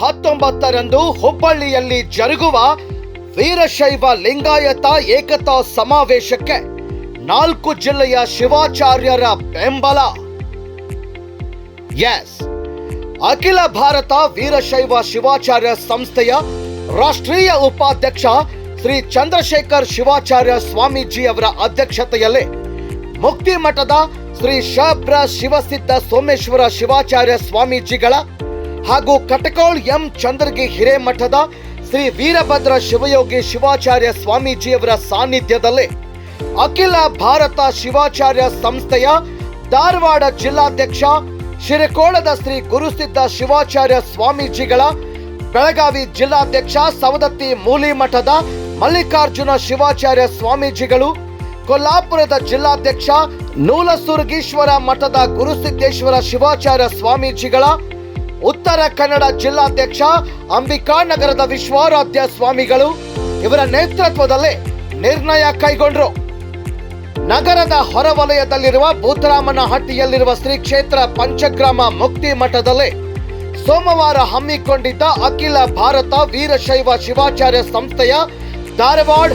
ಹತ್ತೊಂಬತ್ತರಂದು ಹುಬ್ಬಳ್ಳಿಯಲ್ಲಿ ಜರುಗುವ ವೀರಶೈವ ಲಿಂಗಾಯತ ಏಕತಾ ಸಮಾವೇಶಕ್ಕೆ ನಾಲ್ಕು ಜಿಲ್ಲೆಯ ಶಿವಾಚಾರ್ಯರ ಬೆಂಬಲ. ಎಸ್. ಅಖಿಲ ಭಾರತ ವೀರಶೈವ ಶಿವಾಚಾರ್ಯ ಸಂಸ್ಥೆಯ ರಾಷ್ಟ್ರೀಯ ಉಪಾಧ್ಯಕ್ಷ ಶ್ರೀ ಚಂದ್ರಶೇಖರ್ ಶಿವಾಚಾರ್ಯ ಸ್ವಾಮೀಜಿ ಅವರ ಅಧ್ಯಕ್ಷತೆಯಲ್ಲಿ ಮುಕ್ತಿ ಮಠದ ಶ್ರೀ ಶಬ್ರ ಶಿವಸಿದ್ಧ ಸೋಮೇಶ್ವರ ಶಿವಾಚಾರ್ಯ ಸ್ವಾಮೀಜಿಗಳ ಹಾಗೂ ಕಟಕೋಳ್ ಎಂ ಚಂದ್ರಗಿ ಹಿರೇಮಠದ ಶ್ರೀ ವೀರಭದ್ರ ಶಿವಯೋಗಿ ಶಿವಾಚಾರ್ಯ ಸ್ವಾಮೀಜಿಯವರ ಸಾನ್ನಿಧ್ಯದಲ್ಲಿ ಅಖಿಲ ಭಾರತ ಶಿವಾಚಾರ್ಯ ಸಂಸ್ಥೆಯ ಧಾರವಾಡ ಜಿಲ್ಲಾಧ್ಯಕ್ಷ ಶಿರಕೋಳದ ಶ್ರೀ ಗುರುಸಿದ್ಧ ಶಿವಾಚಾರ್ಯ ಸ್ವಾಮೀಜಿಗಳ ಬೆಳಗಾವಿ ಜಿಲ್ಲಾಧ್ಯಕ್ಷ ಸವದತ್ತಿ ಮೂಲಿಮಠದ ಮಲ್ಲಿಕಾರ್ಜುನ ಶಿವಾಚಾರ್ಯ ಸ್ವಾಮೀಜಿಗಳು, ಕೊಲ್ಲಾಪುರದ ಜಿಲ್ಲಾಧ್ಯಕ್ಷ ನೂಲಸುರ್ಗೀಶ್ವರ ಮಠದ ಗುರುಸಿದ್ದೇಶ್ವರ ಶಿವಾಚಾರ್ಯ ಸ್ವಾಮೀಜಿಗಳ ಉತ್ತರ ಕನ್ನಡ ಜಿಲ್ಲಾಧ್ಯಕ್ಷ ಅಂಬಿಕಾ ನಗರದ ವಿಶ್ವಾರಾಧ್ಯ ಸ್ವಾಮಿಗಳು ಇವರ ನೇತೃತ್ವದಲ್ಲಿ ನಿರ್ಣಯ ಕೈಗೊಂಡರು. ನಗರದ ಹೊರವಲಯದಲ್ಲಿರುವ ಭೂತರಾಮನಹಟ್ಟಿಯಲ್ಲಿರುವ ಶ್ರೀ ಕ್ಷೇತ್ರ ಪಂಚಗ್ರಾಮ ಮುಕ್ತಿ ಮಠದಲ್ಲಿ ಸೋಮವಾರ ಹಮ್ಮಿಕೊಂಡಿದ್ದ ಅಖಿಲ ಭಾರತ ವೀರಶೈವ ಶಿವಾಚಾರ್ಯ ಸಂಸ್ಥೆಯ ಧಾರವಾಡ,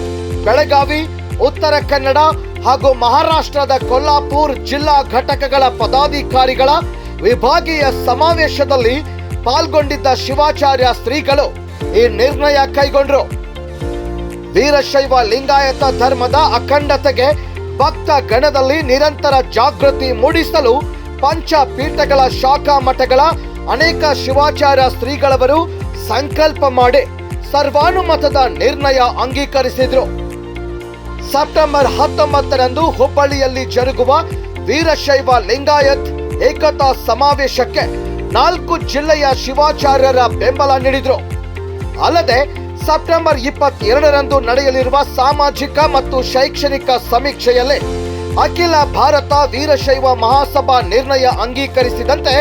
ಬೆಳಗಾವಿ, ಉತ್ತರ ಕನ್ನಡ ಹಾಗೂ ಮಹಾರಾಷ್ಟ್ರದ ಕೊಲ್ಲಾಪುರ್ ಜಿಲ್ಲಾ ಘಟಕಗಳ ಪದಾಧಿಕಾರಿಗಳ ವಿಭಾಗೀಯ ಸಮಾವೇಶದಲ್ಲಿ ಪಾಲ್ಗೊಂಡಿದ್ದ ಶಿವಾಚಾರ್ಯ ಶ್ರೀಗಳು ಈ ನಿರ್ಣಯ ಕೈಗೊಂಡರು. ವೀರಶೈವ ಲಿಂಗಾಯತ ಧರ್ಮದ ಅಖಂಡತೆಗೆ ಭಕ್ತ ಗಣದಲ್ಲಿ ನಿರಂತರ ಜಾಗೃತಿ ಮೂಡಿಸಲು ಪಂಚ ಪೀಠಗಳ ಶಾಖಾ ಮಠಗಳ ಅನೇಕ ಶಿವಾಚಾರ್ಯ ಶ್ರೀಗಳವರು ಸಂಕಲ್ಪ ಮಾಡಿ ಸರ್ವಾನುಮತದ ನಿರ್ಣಯ ಅಂಗೀಕರಿಸಿದ್ರು. ಸೆಪ್ಟೆಂಬರ್ ಹತ್ತೊಂಬತ್ತರಂದು ಹುಬ್ಬಳ್ಳಿಯಲ್ಲಿ ಜರುಗುವ ವೀರಶೈವ ಲಿಂಗಾಯತ್ ಏಕತಾ ಸಮಾವೇಶಕ್ಕೆ ನಾಲ್ಕು ಜಿಲ್ಲೆಯ ಶಿವಾಚಾರ್ಯರ ಬೆಂಬಲ ನೀಡಿದ್ರು. ಅಲ್ಲದೆ, ಸೆಪ್ಟೆಂಬರ್ ಇಪ್ಪತ್ತೆರಡರಂದು ನಡೆಯಲಿರುವ ಸಾಮಾಜಿಕ ಮತ್ತು ಶೈಕ್ಷಣಿಕ ಸಮೀಕ್ಷೆಯಲ್ಲಿ ಅಖಿಲ ಭಾರತ ವೀರಶೈವ ಮಹಾಸಭಾ ನಿರ್ಣಯ ಅಂಗೀಕರಿಸಿದಂತೆ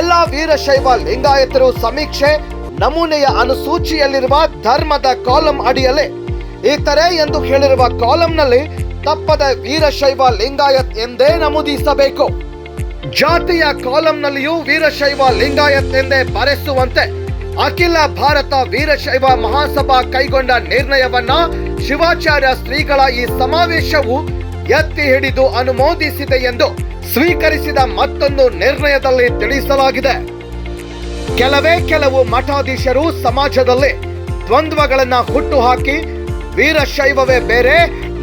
ಎಲ್ಲ ವೀರಶೈವ ಲಿಂಗಾಯತರು ಸಮೀಕ್ಷೆ ನಮೂನೆಯ ಅನುಸೂಚಿಯಲ್ಲಿರುವ ಧರ್ಮದ ಕಾಲಂ ಅಡಿಯಲ್ಲಿ ಇತರೆ ಎಂದು ಹೇಳಿರುವ ಕಾಲಂನಲ್ಲಿ ತಪ್ಪದ ವೀರಶೈವ ಲಿಂಗಾಯತ್ ಎಂದೇ ನಮೂದಿಸಬೇಕು. ಜಾತಿಯ ಕಾಲಂನಲ್ಲಿಯೂ ವೀರಶೈವ ಲಿಂಗಾಯತ್ ಎಂದೇ ಬರೆಸುವಂತೆ ಅಖಿಲ ಭಾರತ ವೀರಶೈವ ಮಹಾಸಭಾ ಕೈಗೊಂಡ ನಿರ್ಣಯವನ್ನ ಶಿವಾಚಾರ್ಯ ಶ್ರೀಗಳ ಈ ಸಮಾವೇಶವು ಎತ್ತಿ ಹಿಡಿದು ಅನುಮೋದಿಸಿದೆ ಎಂದು ಸ್ವೀಕರಿಸಿದ ಮತ್ತೊಂದು ನಿರ್ಣಯದಲ್ಲಿ ತಿಳಿಸಲಾಗಿದೆ. ಕೆಲವೇ ಕೆಲವು ಮಠಾಧೀಶರು ಸಮಾಜದಲ್ಲಿ ದ್ವಂದ್ವಗಳನ್ನ ಹುಟ್ಟುಹಾಕಿ ವೀರಶೈವವೇ ಬೇರೆ,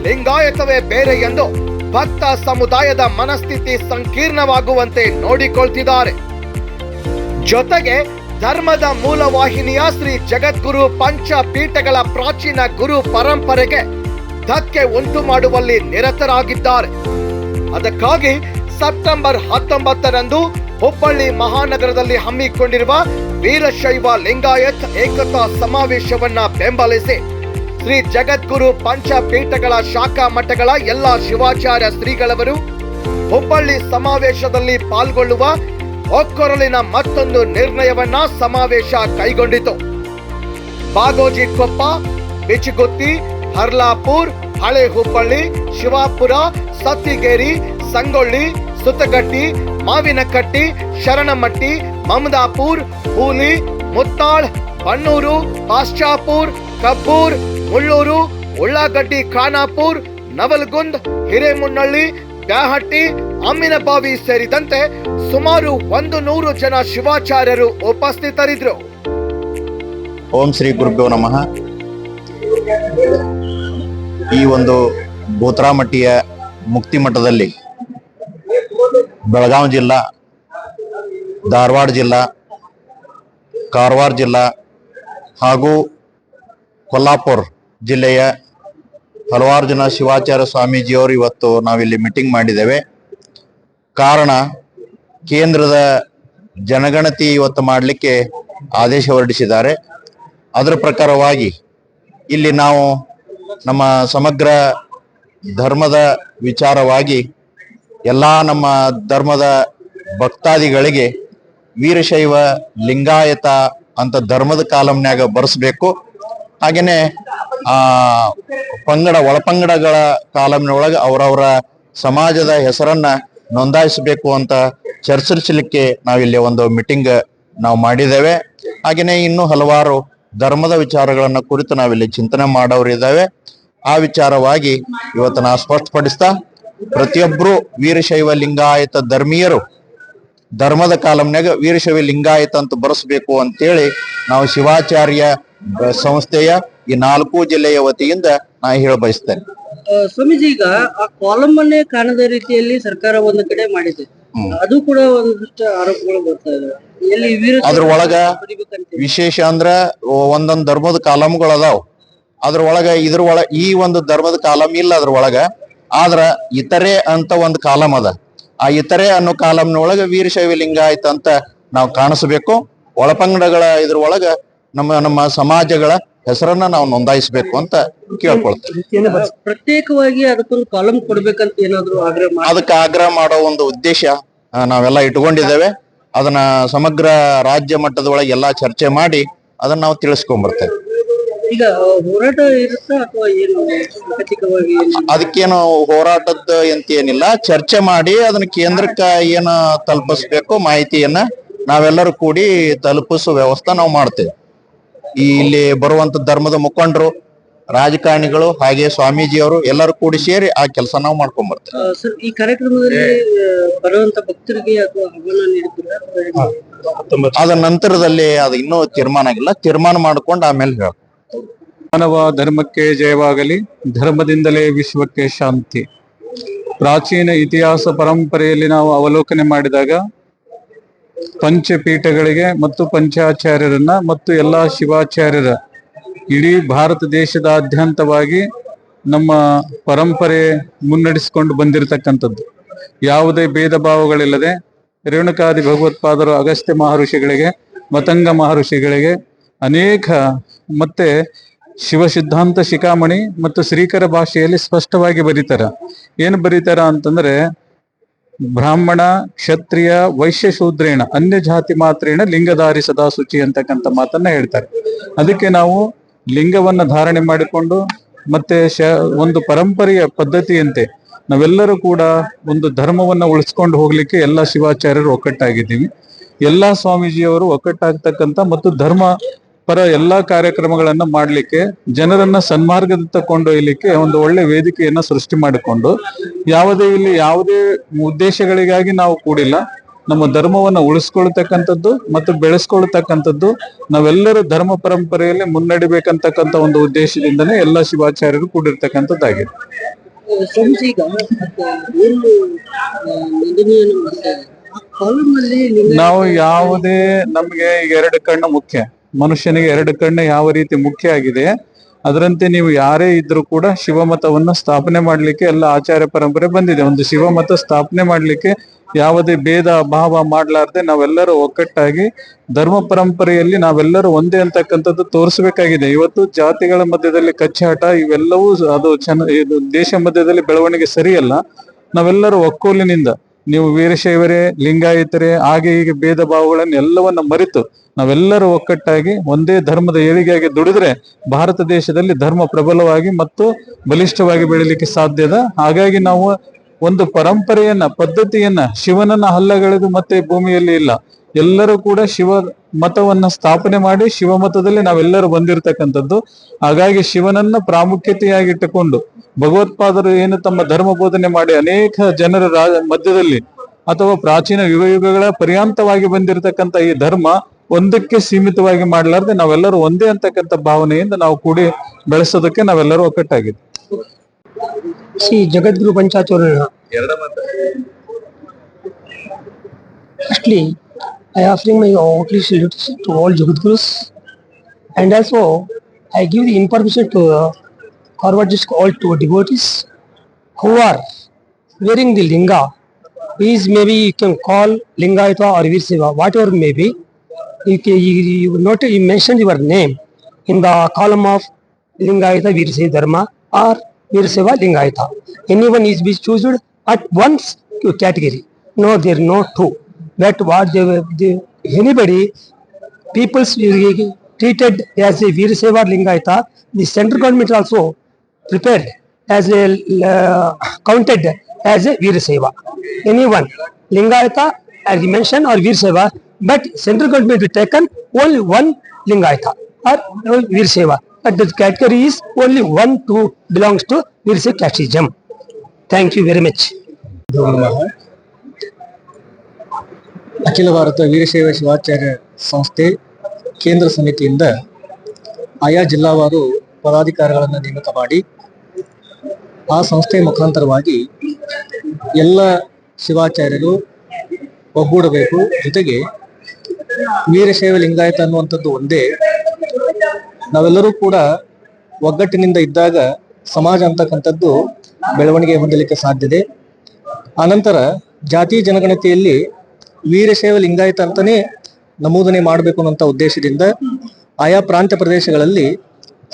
ಲಿಂಗಾಯತವೇ ಬೇರೆ ಎಂದು ಭಕ್ತ ಸಮುದಾಯದ ಮನಸ್ಥಿತಿ ಸಂಕೀರ್ಣವಾಗುವಂತೆ ನೋಡಿಕೊಳ್ತಿದ್ದಾರೆ. ಜೊತೆಗೆ ಧರ್ಮದ ಮೂಲವಾಹಿನಿಯ ಶ್ರೀ ಜಗದ್ಗುರು ಪಂಚ ಪೀಠಗಳ ಪ್ರಾಚೀನ ಗುರು ಪರಂಪರೆಗೆ ಧಕ್ಕೆ ಉಂಟು ಮಾಡುವಲ್ಲಿ ನಿರತರಾಗಿದ್ದಾರೆ. ಅದಕ್ಕಾಗಿ ಸೆಪ್ಟೆಂಬರ್ ಹತ್ತೊಂಬತ್ತರಂದು ಹುಬ್ಬಳ್ಳಿ ಮಹಾನಗರದಲ್ಲಿ ಹಮ್ಮಿಕೊಂಡಿರುವ ವೀರಶೈವ ಲಿಂಗಾಯತ್ ಏಕತಾ ಸಮಾವೇಶವನ್ನ ಬೆಂಬಲಿಸಿ ಶ್ರೀ ಜಗದ್ಗುರು ಪಂಚಪೀಠಗಳ ಶಾಖಾ ಮಠಗಳ ಎಲ್ಲ ಶಿವಾಚಾರ್ಯ ಶ್ರೀಗಳವರು ಹುಬ್ಬಳ್ಳಿ ಸಮಾವೇಶದಲ್ಲಿ ಪಾಲ್ಗೊಳ್ಳುವ ಒಕ್ಕೊರಲಿನ ಮತ್ತೊಂದು ನಿರ್ಣಯವನ್ನ ಸಮಾವೇಶ ಕೈಗೊಂಡಿತು. ಬಾಗೋಜಿ ಕೊಪ್ಪ, ಬಿಚಿಗುತ್ತಿ, ಹರ್ಲಾಪುರ್, ಹಳೆ ಹುಬ್ಬಳ್ಳಿ, ಶಿವಾಪುರ, ಸತ್ತಿಗೇರಿ, ಸಂಗೊಳ್ಳಿ, ಸುತ್ತಗಟ್ಟಿ, ಮಾವಿನಕಟ್ಟಿ, ಶರಣಮಟ್ಟಿ, ಮಮದಾಪುರ್ ಹೂಲಿ ಮುತ್ತಾಳ್, ಬಣ್ಣೂರು, ಪಾಶ್ಚಾಪುರ್, ಕಬ್ಬೂರ್ ಮುಳ್ಳೂರು ಉಳ್ಳಾಗಡ್ಡಿ, ಖಾನಾಪುರ್, ನವಲ್ಗುಂದ್, ಹಿರೇಮುನ್ನಳ್ಳಿ, ಬ್ಯಾಹಟ್ಟಿ, ಅಮ್ಮಿನಬಾವಿ ಸೇರಿದಂತೆ ಸುಮಾರು ಒಂದು ನೂರು ಜನ ಶಿವಾಚಾರ್ಯರು ಉಪಸ್ಥಿತರಿದ್ದರು. ಓಂ ಶ್ರೀ ಗುರುಭ್ಯೋ ನಮಃ. ಈ ಒಂದು ಭೂತರಾಮಟ್ಟಿಯ ಮುಕ್ತಿ ಮಠದಲ್ಲಿ ಬೆಳಗಾವಿ ಜಿಲ್ಲಾ, ಧಾರವಾಡ ಜಿಲ್ಲಾ, ಕಾರವಾರ ಜಿಲ್ಲಾ ಹಾಗೂ ಕೊಲ್ಲಾಪುರ್ ಜಿಲ್ಲೆಯ ಹಲವಾರು ಜನ ಶಿವಾಚಾರ್ಯ ಸ್ವಾಮೀಜಿಯವರು ಇವತ್ತು ನಾವಿಲ್ಲಿ ಮೀಟಿಂಗ್ ಮಾಡಿದ್ದೇವೆ. ಕಾರಣ, ಕೇಂದ್ರದ ಜನಗಣತಿ ಇವತ್ತು ಮಾಡಲಿಕ್ಕೆ ಆದೇಶ ಹೊರಡಿಸಿದ್ದಾರೆ. ಅದರ ಪ್ರಕಾರವಾಗಿ ಇಲ್ಲಿ ನಾವು ನಮ್ಮ ಸಮಗ್ರ ಧರ್ಮದ ವಿಚಾರವಾಗಿ ಎಲ್ಲ ನಮ್ಮ ಧರ್ಮದ ಭಕ್ತಾದಿಗಳಿಗೆ ವೀರಶೈವ ಲಿಂಗಾಯತ ಅಂತ ಧರ್ಮದ ಕಾಲಂನ್ಯಾಗ ಬರೆಸ್ಬೇಕು. ಹಾಗೇನೆ, ಆ, ಪಂಗಡ, ಒಳಪಂಗಡಗಳ ಕಾಲಮಿನೊಳಗೆ ಅವರವರ ಸಮಾಜದ ಹೆಸರನ್ನ ನೋಂದಾಯಿಸಬೇಕು ಅಂತ ಚರ್ಚಿಸಲಿಕ್ಕೆ ನಾವಿಲ್ಲಿ ಒಂದು ಮೀಟಿಂಗ್ ನಾವು ಮಾಡಿದ್ದೇವೆ. ಹಾಗೆಯೇ ಇನ್ನೂ ಹಲವಾರು ಧರ್ಮದ ವಿಚಾರಗಳನ್ನ ಕುರಿತು ನಾವಿಲ್ಲಿ ಚಿಂತನೆ ಮಾಡೋರಿದ್ದಾವೆ ಆ ವಿಚಾರವಾಗಿ ಇವತ್ತು ನಾ ಸ್ಪಷ್ಟಪಡಿಸ್ತಾ ಪ್ರತಿಯೊಬ್ಬರು ವೀರಶೈವ ಲಿಂಗಾಯತ ಧರ್ಮೀಯರು ಧರ್ಮದ ಕಾಲಂನ್ಯಾಗ ವೀರಶೈವ ಲಿಂಗಾಯತ ಅಂತ ಬರೆಸಬೇಕು ಅಂತೇಳಿ ನಾವು ಶಿವಾಚಾರ್ಯ ಸಂಸ್ಥೆಯ ಈ ನಾಲ್ಕು ಜಿಲ್ಲೆಯ ವತಿಯಿಂದ ನಾ ಹೇಳ ಬಯಸ್ತೇನೆ. ಸ್ವಾಮೀಜಿ ಈಗ ಆ ಕಾಲಂ ಅನ್ನೇ ಕಾಣದ ರೀತಿಯಲ್ಲಿ ಸರ್ಕಾರ ಒಂದು ಕಡೆ ಮಾಡಿದೆ. ಅದು ಕೂಡ ಒಂದಿಷ್ಟು ಆರೋಪಗಳು ಬರ್ತಾ ಇದೆ ಅದ್ರ ಒಳಗ ವಿಶೇಷ ಅಂದ್ರ ಒಂದೊಂದ್ ಧರ್ಮದ ಕಾಲಂಗಳು ಅದಾವ. ಅದ್ರ ಒಳಗ ಇದ್ರ ಒಳ ಈ ಒಂದು ಧರ್ಮದ ಕಾಲಂ ಇಲ್ಲ ಅದ್ರ ಒಳಗ. ಆದ್ರ ಇತರೆ ಅಂತ ಒಂದು ಕಾಲಂ ಅದ. ಆ ಇತರೆ ಅನ್ನೋ ಕಾಲಂನ ಒಳಗೆ ವೀರಶೈವ ಲಿಂಗಾಯತ ಅಂತ ನಾವು ಕಾಣಿಸ್ಬೇಕು. ಒಳಪಂಗಡಗಳ ಇದ್ರ ಒಳಗ ನಮ್ಮ ನಮ್ಮ ಸಮಾಜಗಳ ಹೆಸರನ್ನ ನಾವು ನೋಂದಾಯಿಸಬೇಕು ಅಂತ ಕೇಳ್ಕೊಳ್ತೇವೆ. ಪ್ರತ್ಯೇಕವಾಗಿ ಅದಕ್ಕೊಂದು ಕಾಲಂ ಕೊಡ್ಬೇಕಂತ ಏನಾದ್ರು ಆಗ್ರಹ ಅದಕ್ಕೆ ಆಗ್ರಹ ಮಾಡೋ ಒಂದು ಉದ್ದೇಶ ನಾವೆಲ್ಲ ಇಟ್ಕೊಂಡಿದ್ದೇವೆ ಅದನ್ನ ಸಮಗ್ರ ರಾಜ್ಯ ಮಟ್ಟದ ಒಳಗೆ ಎಲ್ಲಾ ಚರ್ಚೆ ಮಾಡಿ ಅದನ್ನ ನಾವು ತಿಳಿಸ್ಕೊಂಡ್ಬರ್ತೇವೆ. ಈಗ ಹೋರಾಟ ಇರುತ್ತಾ ಅಥವಾ ಏನು? ಅದಕ್ಕೇನು ಹೋರಾಟದ ಅಂತ ಏನಿಲ್ಲ. ಚರ್ಚೆ ಮಾಡಿ ಅದನ್ನ ಕೇಂದ್ರಕ್ಕ ಏನ ತಲುಪಿಸ್ಬೇಕು ಮಾಹಿತಿಯನ್ನ ನಾವೆಲ್ಲರೂ ಕೂಡಿ ತಲುಪಿಸೋ ವ್ಯವಸ್ಥೆ ನಾವು ಮಾಡ್ತೇವೆ. ಈ ಇಲ್ಲಿ ಬರುವಂತ ಧರ್ಮದ ಮುಖಂಡರು ರಾಜಕಾರಣಿಗಳು ಹಾಗೆ ಸ್ವಾಮೀಜಿಯವರು ಎಲ್ಲರೂ ಕೂಡಿ ಸೇರಿ ಆ ಕೆಲಸ ನಾವು ಮಾಡ್ಕೊಂಡ್ ಬರ್ತೇವೆ ಆ, ಸರ್ ಈ ಕಾರ್ಯಕ್ರಮದಲ್ಲಿ ಆ, ಬರುವಂತ ಭಕ್ತರಿಗೆ ಅಥವಾ ಆಹ್ವಾನ ನೀಡಿದ್ರೆ ಅದ ನಂತರದಲ್ಲಿ ಅದು ಇನ್ನೂ ತೀರ್ಮಾನ ಆಗಿಲ್ಲ. ತೀರ್ಮಾನ ಮಾಡ್ಕೊಂಡು ಆಮೇಲೆ ಹೇಳ ಮಾನವ ಧರ್ಮಕ್ಕೆ ಜಯವಾಗಲಿ, ಧರ್ಮದಿಂದಲೇ ವಿಶ್ವಕ್ಕೆ ಶಾಂತಿ. ಪ್ರಾಚೀನ ಇತಿಹಾಸ ಪರಂಪರೆಯಲ್ಲಿ ನಾವು ಅವಲೋಕನೆ ಮಾಡಿದಾಗ, ಪಂಚಪೀಠಗಳಿಗೆ ಮತ್ತು ಪಂಚಾಚಾರ್ಯರನ್ನ ಮತ್ತು ಎಲ್ಲಾ ಶಿವಾಚಾರ್ಯರ ಇಡೀ ಭಾರತ ದೇಶದಾದ್ಯಂತವಾಗಿ ನಮ್ಮ ಪರಂಪರೆ ಮುನ್ನಡೆಸಿಕೊಂಡು ಬಂದಿರತಕ್ಕಂಥದ್ದು. ಯಾವುದೇ ಭೇದ ಭಾವಗಳಿಲ್ಲದೆ ರೇಣುಕಾದಿ ಭಗವತ್ಪಾದರು ಅಗಸ್ತ್ಯ ಮಹರ್ಷಿಗಳಿಗೆ, ಮತಂಗ ಮಹರ್ಷಿಗಳಿಗೆ ಅನೇಕ ಮತ್ತೆ ಶಿವ ಸಿದ್ಧಾಂತ ಶಿಖಾಮಣಿ ಮತ್ತು ಶ್ರೀಕರ ಭಾಷೆಯಲ್ಲಿ ಸ್ಪಷ್ಟವಾಗಿ ಬರೀತಾರ. ಏನು ಬರೀತಾರ ಅಂತಂದ್ರೆ ಬ್ರಾಹ್ಮಣ, ಕ್ಷತ್ರಿಯ, ವೈಶ್ಯ ಶೂದ್ರೇಣ, ಅನ್ಯ ಜಾತಿ ಮಾತ್ರೇಣ ಲಿಂಗಧಾರಿ ಸದಾ ಶುಚಿ ಅಂತಕ್ಕಂಥ ಮಾತನ್ನ ಹೇಳ್ತಾರೆ. ಅದಕ್ಕೆ ನಾವು ಲಿಂಗವನ್ನ ಧಾರಣೆ ಮಾಡಿಕೊಂಡು ಮತ್ತೆ ಶ, ಒಂದು ಪರಂಪರೆಯ ಪದ್ಧತಿಯಂತೆ ನಾವೆಲ್ಲರೂ ಕೂಡ ಒಂದು ಧರ್ಮವನ್ನ ಉಳಿಸ್ಕೊಂಡು ಹೋಗ್ಲಿಕ್ಕೆ ಎಲ್ಲ ಶಿವಾಚಾರ್ಯರು ಒಕ್ಕಟ್ಟಾಗಿದ್ದೀವಿ. ಎಲ್ಲಾ ಸ್ವಾಮೀಜಿಯವರು ಒಕ್ಕಟ್ಟಾಗ್ತಕ್ಕಂಥ ಮತ್ತು ಧರ್ಮ ಪರ ಎಲ್ಲಾ ಕಾರ್ಯಕ್ರಮಗಳನ್ನ ಮಾಡ್ಲಿಕ್ಕೆ ಜನರನ್ನ ಸನ್ಮಾರ್ಗದತ್ತ ಕೊಂಡೊಯ್ಯಲಿಕ್ಕೆ ಒಂದು ಒಳ್ಳೆ ವೇದಿಕೆಯನ್ನ ಸೃಷ್ಟಿ ಮಾಡಿಕೊಂಡು ಯಾವುದೇ ಇಲ್ಲಿ ಯಾವುದೇ ಉದ್ದೇಶಗಳಿಗಾಗಿ ನಾವು ಕೂಡಿಲ್ಲ. ನಮ್ಮ ಧರ್ಮವನ್ನ ಉಳಿಸ್ಕೊಳ್ತಕ್ಕಂಥದ್ದು ಮತ್ತು ಬೆಳೆಸ್ಕೊಳ್ತಕ್ಕಂಥದ್ದು ನಾವೆಲ್ಲರೂ ಧರ್ಮ ಪರಂಪರೆಯಲ್ಲಿ ಮುನ್ನಡಿಬೇಕಂತಕ್ಕಂಥ ಒಂದು ಉದ್ದೇಶದಿಂದನೇ ಎಲ್ಲ ಶಿವಾಚಾರ್ಯರು ಕೂಡಿರ್ತಕ್ಕಂಥದ್ದಾಗಿದೆ. ನಾವು ಯಾವುದೇ ನಮ್ಗೆ ಈಗ ಎರಡು ಕಣ್ಣು ಮುಖ್ಯ. ಮನುಷ್ಯನಿಗೆ ಎರಡು ಕಣ್ಣು ಯಾವ ರೀತಿ ಮುಖ್ಯ ಆಗಿದೆ, ಅದರಂತೆ ನೀವು ಯಾರೇ ಇದ್ರೂ ಕೂಡ ಶಿವಮತವನ್ನ ಸ್ಥಾಪನೆ ಮಾಡಲಿಕ್ಕೆ ಎಲ್ಲ ಆಚಾರ್ಯ ಪರಂಪರೆ ಬಂದಿದೆ. ಒಂದು ಶಿವಮತ ಸ್ಥಾಪನೆ ಮಾಡಲಿಕ್ಕೆ ಯಾವುದೇ ಭೇದ ಭಾವ ಮಾಡ್ಲಾರ್ದೆ ನಾವೆಲ್ಲರೂ ಒಕ್ಕಟ್ಟಾಗಿ ಧರ್ಮ ಪರಂಪರೆಯಲ್ಲಿ ನಾವೆಲ್ಲರೂ ಒಂದೇ ಅಂತಕ್ಕಂಥದ್ದು ತೋರಿಸಬೇಕಾಗಿದೆ. ಇವತ್ತು ಜಾತಿಗಳ ಮಧ್ಯದಲ್ಲಿ ಕಚ್ಚಾಟ, ಇವೆಲ್ಲವೂ ಅದು ಚೆನ್ನ ಇದು ದೇಶ ಮಧ್ಯದಲ್ಲಿ ಬೆಳವಣಿಗೆ ಸರಿಯಲ್ಲ. ನಾವೆಲ್ಲರೂ ಒಕ್ಕೋಲಿನಿಂದ ನೀವು ವೀರಶೈವರೇ, ಲಿಂಗಾಯತರೇ, ಹಾಗೆ ಹೀಗೆ ಭೇದ ಭಾವಗಳನ್ನು ಎಲ್ಲವನ್ನ ಮರೆತು ನಾವೆಲ್ಲರೂ ಒಕ್ಕಟ್ಟಾಗಿ ಒಂದೇ ಧರ್ಮದ ಏಳಿಗೆಯಾಗಿ ದುಡಿದ್ರೆ ಭಾರತ ದೇಶದಲ್ಲಿ ಧರ್ಮ ಪ್ರಬಲವಾಗಿ ಮತ್ತು ಬಲಿಷ್ಠವಾಗಿ ಬೆಳಿಲಿಕ್ಕೆ ಸಾಧ್ಯದ ಹಾಗಾಗಿ ನಾವು ಒಂದು ಪರಂಪರೆಯನ್ನ, ಪದ್ಧತಿಯನ್ನ, ಶಿವನನ್ನ ಹಲ್ಲಗಳೆದು ಮತ್ತೆ ಭೂಮಿಯಲ್ಲಿ ಇಲ್ಲ. ಎಲ್ಲರೂ ಕೂಡ ಶಿವ ಮತವನ್ನ ಸ್ಥಾಪನೆ ಮಾಡಿ ಶಿವ ಮತದಲ್ಲಿ ನಾವೆಲ್ಲರೂ ಬಂದಿರತಕ್ಕಂಥದ್ದು. ಹಾಗಾಗಿ ಶಿವನನ್ನ ಪ್ರಾಮುಖ್ಯತೆಯಾಗಿಟ್ಟುಕೊಂಡು ಭಗವತ್ಪಾದರು ಏನು ತಮ್ಮ ಧರ್ಮ ಬೋಧನೆ ಮಾಡಿ ಅನೇಕ ಜನರ ಮಧ್ಯದಲ್ಲಿ ಅಥವಾ ಪ್ರಾಚೀನ ಯುಗ ಯುಗಗಳ ಪರ್ಯಾಂತವಾಗಿ ಬಂದಿರತಕ್ಕಂಥ ಈ ಧರ್ಮ ಒಂದಕ್ಕೆ ಸೀಮಿತವಾಗಿ ಮಾಡಲಾರ್ದೆ ನಾವೆಲ್ಲರೂ ಒಂದೇ ಅಂತಕ್ಕಂಥ ಭಾವನೆಯಿಂದ ನಾವು ಕೂಡಿ ಬೆಳೆಸೋದಕ್ಕೆ ನಾವೆಲ್ಲರೂ ಒಕ್ಕಟ್ಟಾಗಿದ್ದು Shri Jagadguru Panchacharya Firstly, I offering my outreach to all Jagadgurus. And also I give the information uh, Harvard district all to devotees who are wearing the linga. Is maybe you can call Lingayata or Virseva, whatever may be. You, can, you, you, you mention your name in the column of Lingayata Virseva Dharma or Virseva Lingayata. Anyone is be chosen at once to category. No, there are no two. That what they, they anybody people treated as a Virseva Lingayata, the central government also prepared as a uh, counted as a Virseva. Anyone, Lingayata, as you mentioned, or Virseva, but central government will taken only one Lingayatha or Veershaiva. But the category is only one to belongs to Veershaiva casteism. Thank you very much. ಅಖಿಲ ಭಾರತ ವೀರಶೈವ ಶಿವಾಚಾರ್ಯ ಸಂಸ್ಥೆ ಕೇಂದ್ರ ಸಮಿತಿಯಿಂದ ಆಯಾ ಜಿಲ್ಲಾವಾರು ಪದಾಧಿಕಾರಿಗಳನ್ನು ನೇಮಕ ಮಾಡಿ ಆ ಸಂಸ್ಥೆಯ ಮುಖಾಂತರವಾಗಿ ಎಲ್ಲ ಶಿವಾಚಾರ್ಯರು ಒಗ್ಗೂಡಬೇಕು. ಜೊತೆಗೆ ವೀರಶೈವ ಲಿಂಗಾಯತ ಅನ್ನುವಂಥದ್ದು ಒಂದೇ. ನಾವೆಲ್ಲರೂ ಕೂಡ ಒಗ್ಗಟ್ಟಿನಿಂದ ಇದ್ದಾಗ ಸಮಾಜ ಅಂತಕ್ಕಂಥದ್ದು ಬೆಳವಣಿಗೆ ಹೊಂದಲಿಕ್ಕೆ ಸಾಧ್ಯತೆ ಆನಂತರ ಜಾತಿ ಜನಗಣತಿಯಲ್ಲಿ ವೀರಶೈವ ಲಿಂಗಾಯತ ಅಂತಾನೆ ನಮೂದನೆ ಮಾಡಬೇಕು ಅನ್ನುವಂಥ ಉದ್ದೇಶದಿಂದ ಆಯಾ ಪ್ರಾಂತ್ಯ ಪ್ರದೇಶಗಳಲ್ಲಿ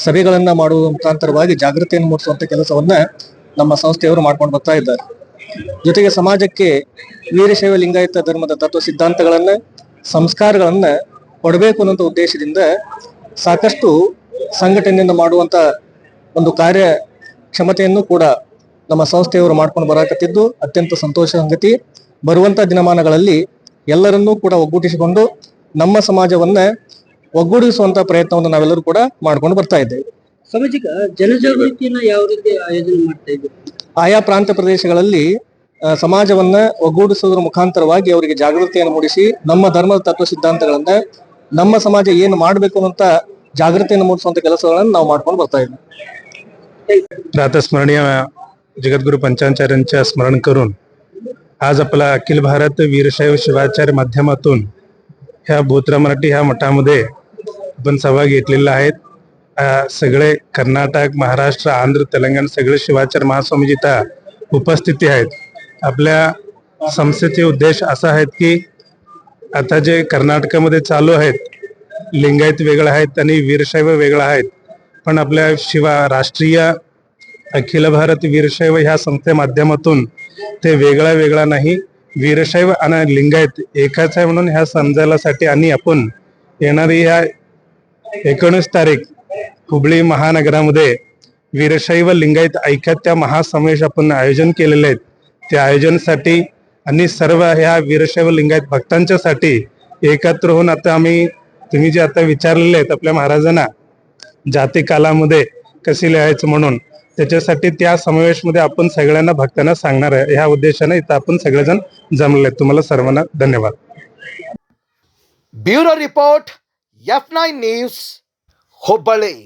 ಸಭೆಗಳನ್ನ ಮಾಡುವ ಮುಖಾಂತರವಾಗಿ ಜಾಗೃತಿಯನ್ನು ಮೂಡಿಸುವಂತ ಕೆಲಸವನ್ನ ನಮ್ಮ ಸಂಸ್ಥೆಯವರು ಮಾಡ್ಕೊಂಡು ಬರ್ತಾ ಇದ್ದಾರೆ. ಜೊತೆಗೆ ಸಮಾಜಕ್ಕೆ ವೀರಶೈವ ಲಿಂಗಾಯತ ಧರ್ಮದ ತತ್ವ ಸಿದ್ಧಾಂತಗಳನ್ನ, ಸಂಸ್ಕಾರಗಳನ್ನ ಕೊಡಬೇಕು ಅನ್ನೋ ಉದ್ದೇಶದಿಂದ ಸಾಕಷ್ಟು ಸಂಘಟನೆಯಿಂದ ಮಾಡುವಂತ ಒಂದು ಕಾರ್ಯ ಕ್ಷಮತೆಯನ್ನು ಕೂಡ ನಮ್ಮ ಸಂಸ್ಥೆಯವರು ಮಾಡ್ಕೊಂಡು ಬರಾಕತ್ತಿದ್ದು, ಅತ್ಯಂತ ಸಂತೋಷ ಸಂಗತಿ. ಬರುವಂತ ದಿನಮಾನಗಳಲ್ಲಿ ಎಲ್ಲರನ್ನೂ ಕೂಡ ಒಗ್ಗೂಡಿಸಿಕೊಂಡು ನಮ್ಮ ಸಮಾಜವನ್ನ ಒಗ್ಗೂಡಿಸುವಂತ ಪ್ರಯತ್ನವನ್ನು ನಾವೆಲ್ಲರೂ ಕೂಡ ಮಾಡ್ಕೊಂಡು ಬರ್ತಾ ಇದ್ದೇವೆ ಸಾಮಾಜಿಕ ಜನಜಾಗೃತಿಯನ್ನ ಯಾವ ರೀತಿ ಆಯೋಜನೆ ಮಾಡ್ತಾ ಇದ್ದೀವಿ ಆಯಾ ಪ್ರಾಂತ ಪ್ರದೇಶಗಳಲ್ಲಿ ಆ, ಸಮಾಜವನ್ನ ಒಗ್ಗೂಡಿಸುವುದರ ಮುಖಾಂತರವಾಗಿ ಅವರಿಗೆ ಜಾಗೃತಿಯನ್ನು ಮೂಡಿಸಿ ನಮ್ಮ ಧರ್ಮದ ತತ್ವ ಸಿದ್ಧಾಂತಗಳನ್ನ ನಮ್ಮ ಸಮಾಜ ಏನು ಮಾಡಬೇಕು ಅನ್ನೋಂತ ಜಾಗೃತಿಯನ್ನು ಮೂಡಿಸುವಂತ ಕೆಲಸಗಳನ್ನು ನಾವು ಮಾಡ್ಕೊಂಡು ಬರ್ತಾ ಇದ್ದೀವಿ प्रातस्मरणीय जगद्गुरु पंचाचार्यांच्या स्मरण करून आज आपला अखिल भारत वीरशैव शिवाचार्य माध्यमातून ह्या भूत्रा मराठी ह्या मठामध्ये आपण सहभाग घेतलेला आहेत. सगळे कर्नाटक महाराष्ट्र आंध्र तेलंगणा सगळे शिवाचार्य महास्वामी जिथं उपस्थिती आहेत. आपल्या संस्थेचे उद्देश असा आहेत की आता जे कर्नाटकामध्ये चालू आहेत लिंगायत वेगळं आहेत आणि वीरशैव वेगळं आहेत. पण आपल्या शिवा राष्ट्रीय अखिल भारत वीरशैव ह्या संस्थे माध्यमातून ते वेगळा वेगळा नाही वीरशैव आणि लिंगायत एकाच आहे म्हणून ह्या समजायलासाठी आणि आपण येणारी ह्या एकोणीस तारीख हुबळी महानगरामध्ये वीरशैव लिंगायत ऐक्याच्या महासमावेश आपण आयोजन केलेले आहेत. त्या आयोजनासाठी आणि सर्व ह्या वीरशैव लिंगायत भक्तांच्यासाठी एकत्र होऊन आता आम्ही तुम्ही जे आता विचारलेले आहेत आपल्या महाराजांना जाती कालामध्ये कसे लिहायचं म्हणून त्याच्यासाठी त्या समावेशमध्ये आपण सगळ्यांना भक्तांना सांगणार आहे. ह्या उद्देशाने इथं आपण सगळेजण जमले तुम्हाला सर्वांना धन्यवाद. Bureau report F nine news Hubballi